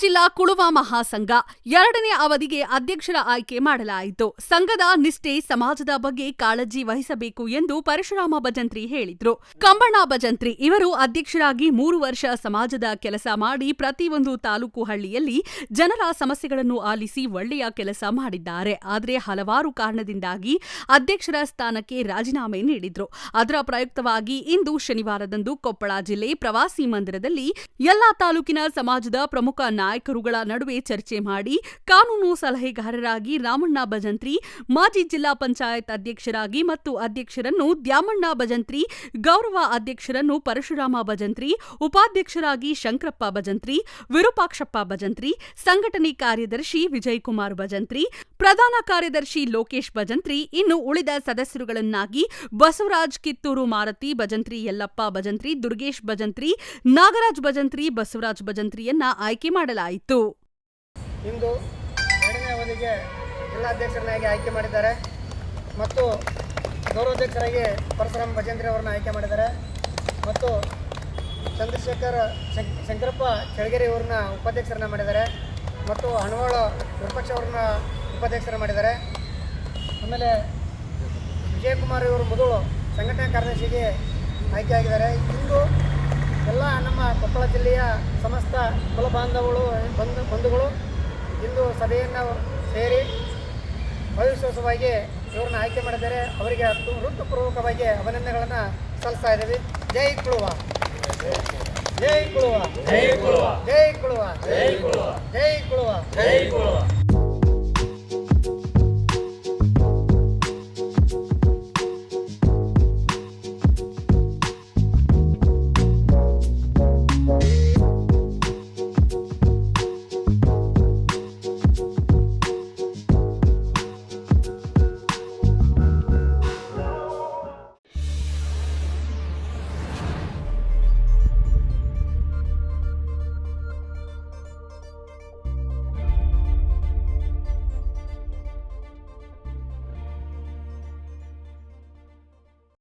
ಜಿಲ್ಲಾ ಕುಳುವ ಮಹಾಸಂಘ ಎರಡನೇ ಅವಧಿಗೆ ಅಧ್ಯಕ್ಷರ ಆಯ್ಕೆ ಮಾಡಲಾಯಿತು. ಸಂಘದ ನಿಷ್ಠೆ ಸಮಾಜದ ಬಗ್ಗೆ ಕಾಳಜಿ ವಹಿಸಬೇಕು ಎಂದು ಪರಶುರಾಮ ಭಜಂತ್ರಿ ಹೇಳಿದ್ರು. ಕಂಬಣ್ಣ ಭಜಂತ್ರಿ ಇವರು ಅಧ್ಯಕ್ಷರಾಗಿ ಮೂರು ವರ್ಷ ಸಮಾಜದ ಕೆಲಸ ಮಾಡಿ ಪ್ರತಿಯೊಂದು ತಾಲೂಕು ಹಳ್ಳಿಯಲ್ಲಿ ಜನರ ಸಮಸ್ಯೆಗಳನ್ನು ಆಲಿಸಿ ಒಳ್ಳೆಯ ಕೆಲಸ ಮಾಡಿದ್ದಾರೆ. ಆದರೆ ಹಲವಾರು ಕಾರಣದಿಂದಾಗಿ ಅಧ್ಯಕ್ಷರ ಸ್ಥಾನಕ್ಕೆ ರಾಜೀನಾಮೆ ನೀಡಿದ್ರು. ಅದರ ಪ್ರಯುಕ್ತವಾಗಿ ಇಂದು ಶನಿವಾರದಂದು ಕೊಪ್ಪಳ ಜಿಲ್ಲೆ ಪ್ರವಾಸಿ ಮಂದಿರದಲ್ಲಿ ಎಲ್ಲಾ ತಾಲೂಕಿನ ಸಮಾಜದ ಪ್ರಮುಖ ನಾಯಕರುಗಳ ನಡುವೆ ಚರ್ಚೆ ಮಾಡಿ ಕಾನೂನು ಸಲಹೆಗಾರರಾಗಿ ರಾಮಣ್ಣ ಭಜಂತ್ರಿ, ಮಾಜಿ ಜಿಲ್ಲಾ ಪಂಚಾಯತ್ ಅಧ್ಯಕ್ಷರಾಗಿ ಮತ್ತು ಅಧ್ಯಕ್ಷರನ್ನು ದ್ಯಾಮಣ್ಣ ಭಜಂತ್ರಿ, ಗೌರವ ಅಧ್ಯಕ್ಷರನ್ನು ಪರಶುರಾಮ ಭಜಂತ್ರಿ, ಉಪಾಧ್ಯಕ್ಷರಾಗಿ ಶಂಕರಪ್ಪ ಭಜಂತ್ರಿ, ವಿರೂಪಾಕ್ಷಪ್ಪ ಭಜಂತ್ರಿ, ಸಂಘಟನೆ ಕಾರ್ಯದರ್ಶಿ ವಿಜಯಕುಮಾರ್ ಭಜಂತ್ರಿ, ಪ್ರಧಾನ ಕಾರ್ಯದರ್ಶಿ ಲೋಕೇಶ್ ಭಜಂತ್ರಿ, ಇನ್ನು ಉಳಿದ ಸದಸ್ಯರುಗಳನ್ನಾಗಿ ಬಸವರಾಜ್ ಕಿತ್ತೂರು ಮಾರತಿ ಭಜಂತ್ರಿ ಯಲ್ಲಪ್ಪ ಭಜಂತ್ರಿ, ದುರ್ಗೇಶ್ ಭಜಂತ್ರಿ, ನಾಗರಾಜ್ ಭಜಂತ್ರಿ, ಬಸವರಾಜ್ ಭಜಂತ್ರಿಯನ್ನ ಆಯ್ಕೆ ಮಾಡಲಾಯಿತು. ಇಂದು ಎರಡನೇ ಅವಧಿಗೆ ಜಿಲ್ಲಾಧ್ಯಕ್ಷರನ್ನಾಗಿ ಆಯ್ಕೆ ಮಾಡಿದ್ದಾರೆ ಮತ್ತು ಗೌರವಾಧ್ಯಕ್ಷರಾಗಿ ಪರಶುರಾಮ್ ಭಜೇಂದ್ರ ಅವರನ್ನ ಆಯ್ಕೆ ಮಾಡಿದ್ದಾರೆ ಮತ್ತು ಚಂದ್ರಶೇಖರ್ ಶಂಕ್ ಶಂಕರಪ್ಪ ಚಳಗೆರೆ ಅವ್ರನ್ನ ಉಪಾಧ್ಯಕ್ಷರನ್ನ ಮಾಡಿದ್ದಾರೆ ಮತ್ತು ಹಣವಾಳ ವಿಪಕ್ಷ ಅವ್ರನ್ನ ಉಪಾಧ್ಯಕ್ಷರ ಮಾಡಿದ್ದಾರೆ. ಆಮೇಲೆ ವಿಜಯಕುಮಾರ್ ಇವರು ಮೊದಲು ಸಂಘಟನಾ ಕಾರ್ಯದರ್ಶಿಗೆ ಆಯ್ಕೆಯಾಗಿದ್ದಾರೆ ಇಂದು ಎಲ್ಲ ನಮ್ಮ ಕೊಪ್ಪಳ ಜಿಲ್ಲೆಯ ಸಮಸ್ತ ಕುಲ ಬಂಧು ಬಂಧುಗಳು ಇಂದು ಸಭೆಯನ್ನು ಸೇರಿ ಭವಿಷ್ಯವಾಗಿ ಇವ್ರನ್ನ ಆಯ್ಕೆ ಮಾಡಿದ್ದಾರೆ. ಅವರಿಗೆ ಹೃತ್ಪೂರ್ವಕವಾಗಿ ಅಭಿನಂದನೆಗಳನ್ನು ಸಲ್ಲಿಸ್ತಾ ಇದ್ದೀವಿ. ಜೈ ಕುಳುವ. ಜೈ ಕುಳುವ. ಜೈ